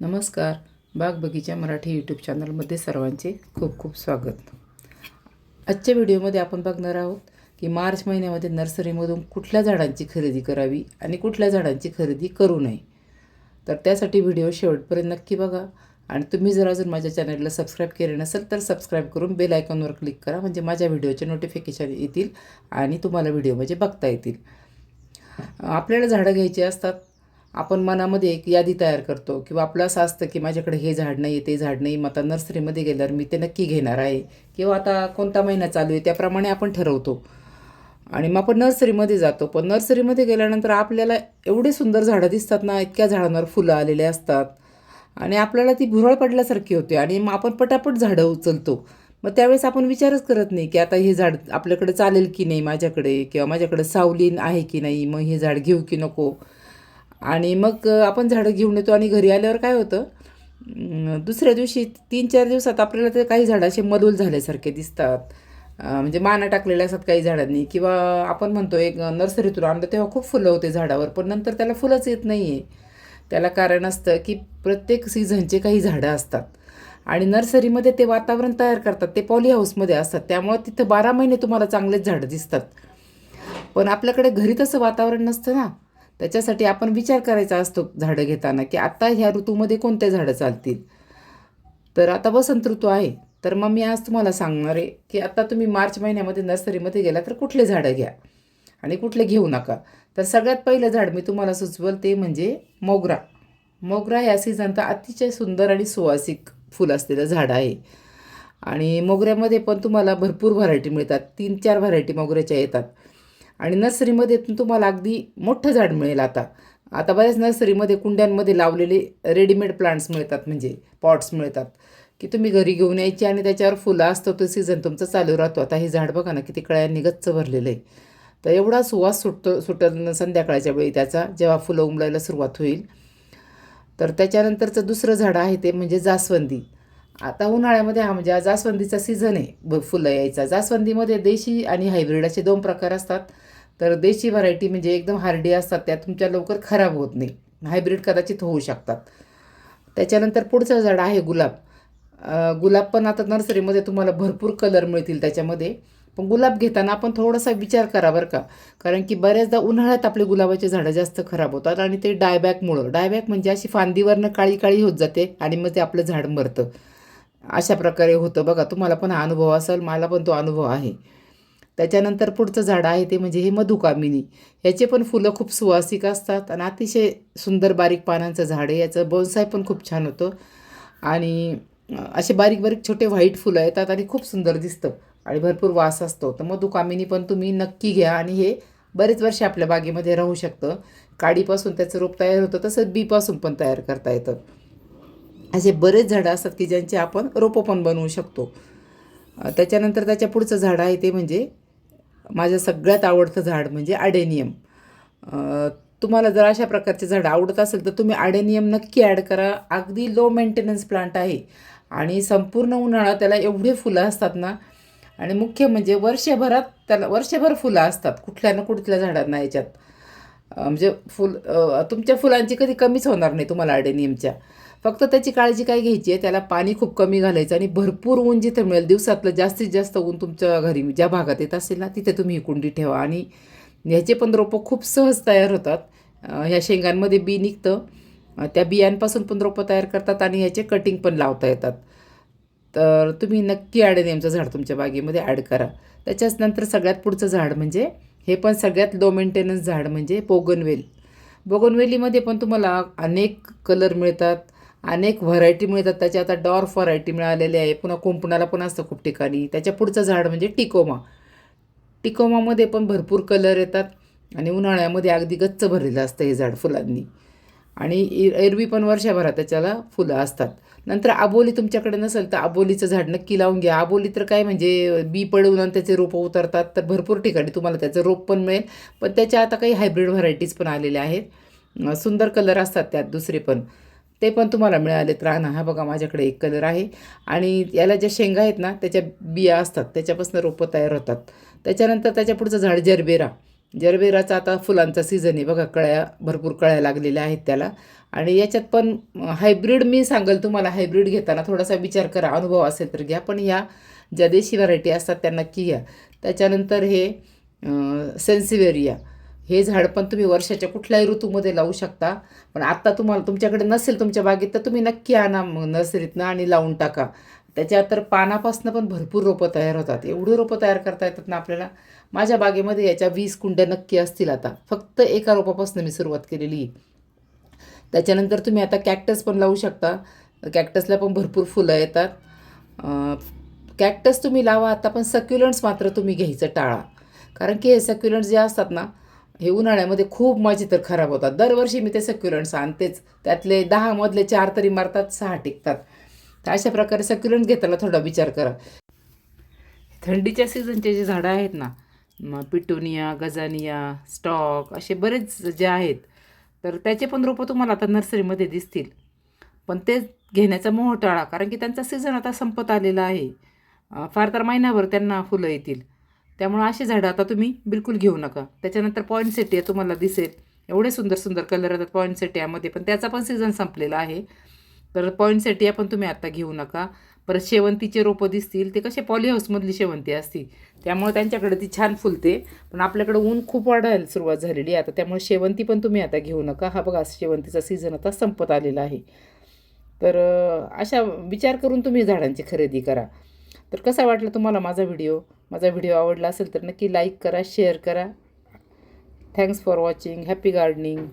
नमस्कार. बाग बगीचा मराठी यूट्यूब चॅनलमध्ये सर्वांचे खूप खूप स्वागत. आजच्या व्हिडिओमध्ये आपण बघणार आहोत की मार्च महिन्यामध्ये नर्सरीमधून कुठल्या झाडांची खरेदी करावी आणि कुठल्या झाडांची खरेदी करू नये. तर त्यासाठी व्हिडिओ शेवटपर्यंत नक्की बघा आणि तुम्ही जर अजून माझ्या चॅनलला सबस्क्राईब केले नसेल तर सबस्क्राईब करून बेल आयकॉनवर क्लिक करा म्हणजे माझ्या व्हिडिओचे नोटिफिकेशन येतील आणि तुम्हाला व्हिडिओ म्हणजे बघता येतील. आपल्याला झाडं घ्यायची असतात आपण मनामध्ये एक यादी तयार करतो किंवा आपलं असं असतं की माझ्याकडे हे झाड नाही ते झाड नाही मग आता नर्सरीमध्ये गेल्यावर मी ते नक्की घेणार आहे. किंवा आता कोणता महिना चालू आहे त्याप्रमाणे आपण ठरवतो. आणि मग आपण नर्सरीमध्ये जातो. पण नर्सरीमध्ये गेल्यानंतर आपल्याला एवढे सुंदर झाडं दिसतात ना इतक्या झाडांवर फुलं आलेले असतात. आणि आपल्याला ती भुरळ पडल्यासारखी होते. आणि मग आपण पटापट झाडं उचलतो. मग त्यावेळेस आपण विचारच करत नाही की आता हे झाड आपल्याकडे चालेल की नाही माझ्याकडे? किंवा माझ्याकडे सावलीन आहे की नाही? मग हे झाड घेऊ की नको? आणि मग आपण झाडं घेऊन येतो आणि घरी आल्यावर काय होतं दुसऱ्या दिवशी तीन चार दिवसात आपल्याला ते काही झाडं असे मलूल झाल्यासारखे दिसतात. म्हणजे माना टाकलेल्या असतात काही झाडांनी. किंवा आपण म्हणतो एक नर्सरीतून आणलं तेव्हा खूप फुलं होते झाडावर पण नंतर त्याला फुलंच येत नाही आहे त्याला कारण असतं की प्रत्येक सीझनचे काही झाडं असतात. आणि नर्सरीमध्ये ते वातावरण तयार करतात ते पॉली हाऊसमध्ये असतात. त्यामुळे तिथं बारा महिने तुम्हाला चांगलेच झाडं दिसतात. पण आपल्याकडे घरी तसं वातावरण नसतं ना. त्याच्यासाठी आपण विचार करायचा असतो झाडं घेताना की आत्ता ह्या ऋतूमध्ये कोणते झाडं चालतील? तर आता वसंत ऋतू आहे. तर मग मी आज तुम्हाला सांगणार आहे की आत्ता तुम्ही मार्च महिन्यामध्ये नर्सरीमध्ये गेला तर कुठले झाडं घ्या आणि कुठले घेऊ नका. तर सगळ्यात पहिलं झाड मी तुम्हाला सुचवल ते म्हणजे मोगरा. मोगरा या सीझनचा अतिशय सुंदर आणि सुवासिक फुल असलेलं झाड आहे. आणि मोगऱ्यामध्ये पण तुम्हाला भरपूर व्हरायटी मिळतात. तीन चार व्हरायटी मोगऱ्याच्या येतात. आणि नर्सरीमध्ये तुम्हाला अगदी मोठं झाड मिळेल आता. आता बऱ्याच नर्सरीमध्ये कुंड्यांमध्ये लावलेले रेडीमेड प्लांट्स मिळतात म्हणजे पॉट्स मिळतात की तुम्ही घरी घेऊन यायची आणि त्याच्यावर फुलं असतं तो सीझन तुमचं चालू राहतो. आता हे झाड बघा ना किती कळ्यांनी गच्च भरलेलं आहे. तर एवढा सुवास सुटतो सुटत संध्याकाळच्या वेळी त्याचा जेव्हा फुलं उमलायला सुरुवात होईल. तर त्याच्यानंतरचं दुसरं झाड आहे ते म्हणजे जास्वंदी. आता उन्हाळ्यामध्ये हा म्हणजे जास्वंदीचा सीझन आहे. ब फुलं यायचा. जास्वंदीमध्ये देशी आणि हायब्रिड असे दोन प्रकार असतात. तर देशी व्हरायटी म्हणजे एकदम हार्डी असतात त्या तुमच्या लवकर खराब होत नाही. हायब्रिड कदाचित होऊ शकतात. त्याच्यानंतर पुढचं झाड आहे गुलाब. गुलाब पण आता नर्सरीमध्ये तुम्हाला भरपूर कलर मिळतील त्याच्यामध्ये. पण गुलाब घेताना आपण थोडासा विचार करा बरं का. कारण की बऱ्याचदा उन्हाळ्यात आपले गुलाबाचे झाडं जास्त खराब होतात आणि ते डायबॅकमुळं डायबॅक म्हणजे अशी फांदीवरनं काळी काळी होत जाते आणि मग ते आपलं झाड मरतं. अशा प्रकारे होतं. बघा तुम्हाला पण हा अनुभव असेल मला पण तो अनुभव आहे. त्याच्यानंतर पुढचं झाड आहे ते म्हणजे हे मधुकामिनी. याचे पण फुलं खूप सुवासिक असतात आणि अतिशय सुंदर बारीक पानांचं झाड आहे. याचं बोनसाय पण खूप छान होतं. आणि असे बारीक बारीक छोटे व्हाईट फुलं येतात आणि खूप सुंदर दिसतं आणि भरपूर वास असतो. तर मधुकामिनी पण तुम्ही नक्की घ्या आणि हे बरेच वर्ष आपल्या बागेमध्ये राहू शकतं. काडीपासून त्याचं रोप तयार होतं तसंच बीपासून पण तयार करता येतं. असे बरेच झाडं असतात की ज्यांचे आपण रोपं पण बनवू शकतो. त्याच्यानंतर त्याच्या पुढचं झाड आहे ते म्हणजे माझं सगळ्यात आवडतं झाड म्हणजे आडेनियम. तुम्हाला जर अशा प्रकारचे झाड आवडत असेल तर तुम्ही आडेनियम नक्की ॲड करा. अगदी लो मेंटेनन्स प्लांट आहे. आणि संपूर्ण उन्हाळा त्याला एवढे फुलं असतात ना. आणि मुख्य म्हणजे वर्षभरात त्याला वर्षभर फुलं असतात कुठल्या ना कुठल्या झाडांना याच्यात म्हणजे फुल तुमच्या फुलांची कधी कमीच होणार नाही तुम्हाला आडेनियमच्या. फक्त त्याची काळजी काय घ्यायची आहे? त्याला पाणी खूप कमी घालायचं आणि भरपूर ऊन जिथं मिळेल दिवसातलं जास्तीत जास्त ऊन तुमच्या घरी ज्या भागात येत असेल ना तिथे तुम्ही ही कुंडी ठेवा. आणि ह्याचे पण रोपं खूप सहज तयार होतात. ह्या शेंगांमध्ये बी निघतं. त्या बियांपासून पण रोपं तयार करतात आणि ह्याचे कटिंग पण लावता येतात. तर तुम्ही नक्की आडेनेमचं झाड तुमच्या बागेमध्ये ॲड करा. त्याच्याच नंतर सगळ्यात पुढचं झाड म्हणजे हे पण सगळ्यात लो मेंटेनन्स झाड म्हणजे बोगनवेल. बोगनवेलीमध्ये पण तुम्हाला अनेक कलर मिळतात. अनेक व्हरायटी मिळतात. त्याच्या आता डॉर्फ व्हरायटी मिळालेली आहे. पुन्हा कुंपणाला पण असतं खूप ठिकाणी. त्याच्या पुढचं झाड म्हणजे टिकोमा. टिकोमामध्ये पण भरपूर कलर येतात आणि उन्हाळ्यामध्ये अगदी गच्च भरलेलं असतं हे झाड फुलांनी. आणि एरवी पण वर्षभरात त्याच्याला फुलं असतात. नंतर आबोली तुमच्याकडे नसेल तर आबोलीचं झाड नक्की लावून घ्या. आबोली तर काय म्हणजे बी पडवून आणि त्याचे रोपं उतरतात. तर भरपूर ठिकाणी तुम्हाला त्याचं रोप पण मिळेल. पण त्याच्या आता काही हायब्रिड व्हरायटीज पण आलेल्या आहेत. सुंदर कलर असतात त्यात दुसरे पण. ते पण तुम्हाला मिळालेत. राहणं हा बघा माझ्याकडे एक कलर आहे. आणि याला ज्या शेंगा आहेत ना त्याच्या बिया असतात. त्याच्यापासून रोपं तयार होतात. त्याच्यानंतर त्याच्या पुढचं झाड जरबेरा. जरबेराचा आता फुलांचा सीझन आहे बघा. कळ्या भरपूर कळ्या लागलेल्या आहेत त्याला. आणि याच्यात पण हायब्रिड मी सांगेल तुम्हाला. हायब्रिड घेताना थोडासा विचार करा. अनुभव असेल तर घ्या. पण ह्या ज्या देशी व्हरायटी असतात त्या नक्की घ्या. त्याच्यानंतर हे सेन्सिवेरिया हे झाड पण तुम्ही वर्षाच्या कुठल्याही ऋतूमध्ये लावू शकता. पण आत्ता तुम्हाला तुमच्याकडे नसेल तुमच्या बागेत तर तुम्ही नक्की आणा मग नर्सरीतनं आणि लावून टाका. त्याच्यात तर पानापासून पण भरपूर रोपं तयार होतात. एवढी रोपं तयार करता येतात ना आपल्याला? माझ्या बागेमध्ये याच्या वीस कुंड्या नक्की असतील आता. फक्त एका रोपापासून मी सुरुवात केलेली. त्याच्यानंतर तुम्ही आता कॅक्टस पण लावू शकता. कॅक्टसला पण भरपूर फुलं येतात. कॅक्टस तुम्ही लावा आता पण सक्युलंट्स मात्र तुम्ही घ्यायचं टाळा. कारण की हे सक्युलंट्स जे असतात ना हे उन्हाळ्यामध्ये खूप माझी तर खराब होतात. दरवर्षी मी ते सक्युलंट्स आणतेच त्यातले दहामधले चार तरी मारतात सहा टिकतात. तर अशा प्रकारे सक्युलंट घेताना थोडा विचार करा. थंडीच्या सीझनचे जे झाडं आहेत ना पिटोनिया गजानिया स्टॉक असे बरेच जे आहेत तर त्याचे पण रोपं तुम्हाला आता नर्सरीमध्ये दिसतील. पण ते घेण्याचा मोह टाळा कारण की त्यांचा सीझन आता संपत आलेला आहे. फार तर महिनाभर त्यांना फुलं येतील. त्यामुळं अशी झाडं आता तुम्ही बिलकुल घेऊ नका. त्याच्यानंतर पॉईंट सेटिया तुम्हाला दिसेल. एवढे सुंदर सुंदर कलर येतात पॉईंट सेटियामध्ये पण त्याचा पण सीझन संपलेला आहे. तर पॉईंट सेटिया पण तुम्ही आता घेऊ नका. परत शेवंतीचे रोपं दिसतील ते कसे पॉलीहाऊसमधली शेवंती असतील. त्यामुळे त्यांच्याकडे ती छान फुलते. पण आपल्याकडे ऊन खूप वाढायला सुरुवात झालेली आहे आता. त्यामुळे शेवंती पण तुम्ही आता घेऊ नका. हा बघा शेवंतीचा सीझन आता संपत आलेला आहे. तर अशा विचार करून तुम्ही झाडांची खरेदी करा. तर कसा वाटला तुम्हाला माझा व्हिडिओ? माझा व्हिडिओ आवडला असेल तर नक्की लाईक करा शेअर करा. Thanks for watching happy gardening